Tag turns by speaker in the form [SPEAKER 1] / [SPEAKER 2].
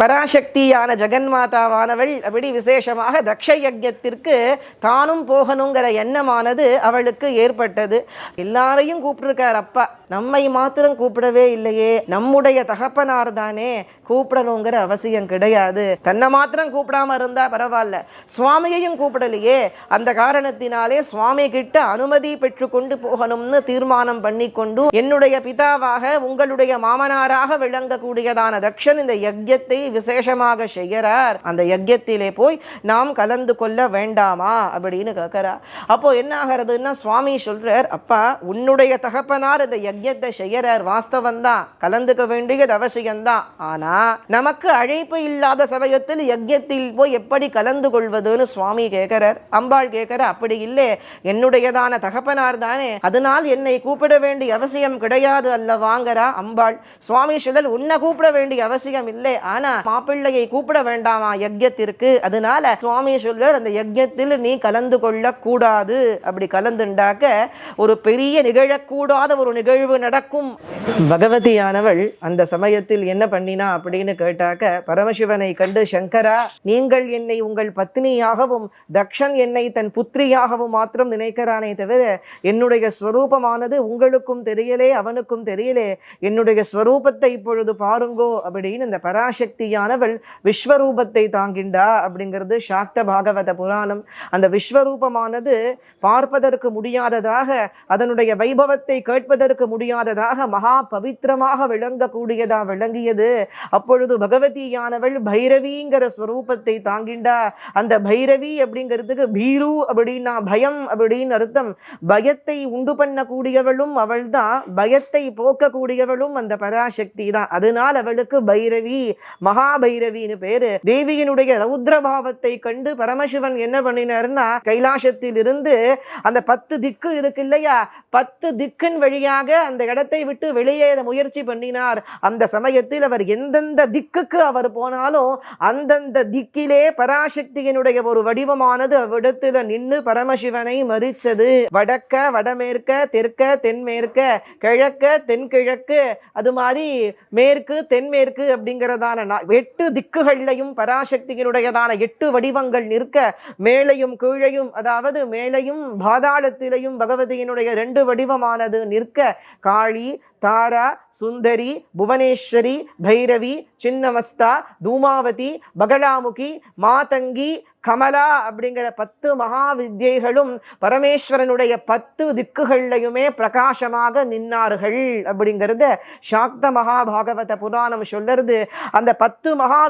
[SPEAKER 1] பராசக்தியான ஜெகன்மாதாவானவள் அப்படி விசேஷமாக தக்ஷ யஜ்ஞத்திற்கு தானும் போகணுங்கிற எண்ணமானது அவளுக்கு ஏற்பட்டது. எல்லாரையும் கூப்பிட்டுருக்கார் அப்பா. நம்மை மாத்திரம் கூப்பிடவே இல்லையே. நம்முடைய தகப்பனார் தானே கூப்பிடணுங்கிற அவசியம் கிடையாது. தன்னை மாத்திரம் கூப்பிடாம இருந்தா பரவாயில்ல. சுவாமியையும் கூப்பிடலையே. அந்த காரணத்தினாலே சுவாமி கிட்ட அனுமதி பெற்றுக்கொண்டு போகணும்னு தீர்மானம் பண்ணி கொண்டு என்னுடைய பிதாவாக உங்களுடைய மாமனாராக விளங்கக்கூடியதான தக்ஷன் இந்த யஜ்யத்தை விசேஷமாக செய்கிறார். அந்த யஜ்யத்திலே போய் நாம் கலந்து கொள்ள வேண்டாமா? அப்படின்னு கேட்கிறா அப்போ என்ன ஆகிறதுன்னா சுவாமி சொல்றார் அப்பா உன்னுடைய தகப்பனார் இந்த யஜ்யத்தை செய்யறார் வாஸ்தவம் தான் கலந்துக்க வேண்டியது அவசியம்தான். ஆனா நமக்கு அழைப்பு இல்லாத சமயத்தில் யஜ்யத்தில் போய் எப்படி கலந்து கொள்வதுன்னு சுவாமி கேட்கிறார். அம்பாள் கேட்கிற அப்படி இல்லை. என்னுடையதான தகப்பனார் தானே. அதனால் என்னை கூப்பிட வேண்டிய அவசியம் கிடையாது அல்ல. வாங்கறா அம்பாள். சுவாமி சொல்லல் உன்னை கூப்பிட வேண்டிய அவசியம் இல்லை. ஆனா மாப்பிள்ளையை கூப்பிட வேண்டாமா யஜ்யத்திற்கு அதனால சுவாமி சொல்லர் அந்த யஜ்யத்தில் நீ கலந்து கொள்ள கூடாது அப்படி கலந்துண்டாக்க ஒரு பெரிய நிகழக்கூடாத ஒரு நிகழ்வு நடக்கும். பகவதியானவள் அந்த சமயத்தில் என்ன பண்ணினா அப்படின்னு கேட்டாக்க பரமசிவனை கண்டு சங்கரா நீங்கள் என்னை உங்கள் பத்னியாகவும் தக்ஷன் என்னை தன் புத்திரியாகவும் மாத்திரம் நினைக்கிறானே தவிர என்னுடைய ஸ்வரூபமானது உங்களுக்கும் தெரியலே அவனுக்கும் தெரியலே. என்னுடைய ஸ்வரூபத்தை இப்பொழுது பாருங்கோ அப்படின்னு இந்த தேவியானவள் விஸ்வரூபத்தை தாங்கின்றா அப்படிங்கிறது சாக்த பாகவத புராணம். அந்த விஸ்வரூபமானது பார்ப்பதற்கு முடியாததாக அதனுடைய வைபவத்தை கேட்பதற்கு முடியாததாக மகா பவித்திரமாக விளங்கக்கூடியதா விளங்கியது. அப்பொழுது பகவதியானவள் பைரவிங்கிற ஸ்வரூபத்தை தாங்கின்றா அந்த பைரவி அப்படிங்கிறதுக்கு பீரு அப்படின்னா பயம் அப்படின்னு அர்த்தம். பயத்தை உண்டு பண்ணக்கூடியவளும் அவள் தான் பயத்தை போக்கக்கூடியவளும் அந்த பராசக்தி தான். அதனால் அவளுக்கு பைரவி மகா மகாபைரவின்னு பேரு. தேவியினுடைய ரௌத்ரபாவத்தை கண்டு பரமசிவன் என்ன பண்ணினார்னா கைலாசத்தில் இருந்து அந்த பத்து திக்கு இருக்கு இல்லையா பத்து திக்கின் வழியாக அந்த இடத்தை விட்டு வெளியேற முயற்சி பண்ணினார். அந்த சமயத்தில் அவர் எந்தெந்த திக்குக்கு அவர் போனாலும் அந்தந்த திக்கிலே பராசக்தியினுடைய ஒரு வடிவமானது அவ்விடத்தில் நின்று பரமசிவனை மறிச்சது. வடக்க வடமேற்க தெற்க தென்மேற்க கிழக்க தென்கிழக்கு அது மாதிரி மேற்கு தென்மேற்கு அப்படிங்கிறதான எட்டு திக்குகள்லையும் பராசக்தியினுடையதான எட்டு வடிவங்கள் நிற்க மேலையும் கீழையும் அதாவது மேலையும் பாதாளத்திலையும் பகவதியினுடைய ரெண்டு வடிவமானது நிற்க காளி தாரா சுந்தரி புவனேஸ்வரி பைரவி சின்னமஸ்தா தூமாவதி பகலாமுகி மாதங்கி கமலா அப்படிங்கிற பத்து மகா வித்யைகளும் பரமேஸ்வரனுடைய பத்து திக்குகள்லையுமே பிரகாசமாக நின்னார்கள் அப்படிங்கிறத சாக்த மகாபாகவத புராணம் சொல்லறது அந்த பத்து மகா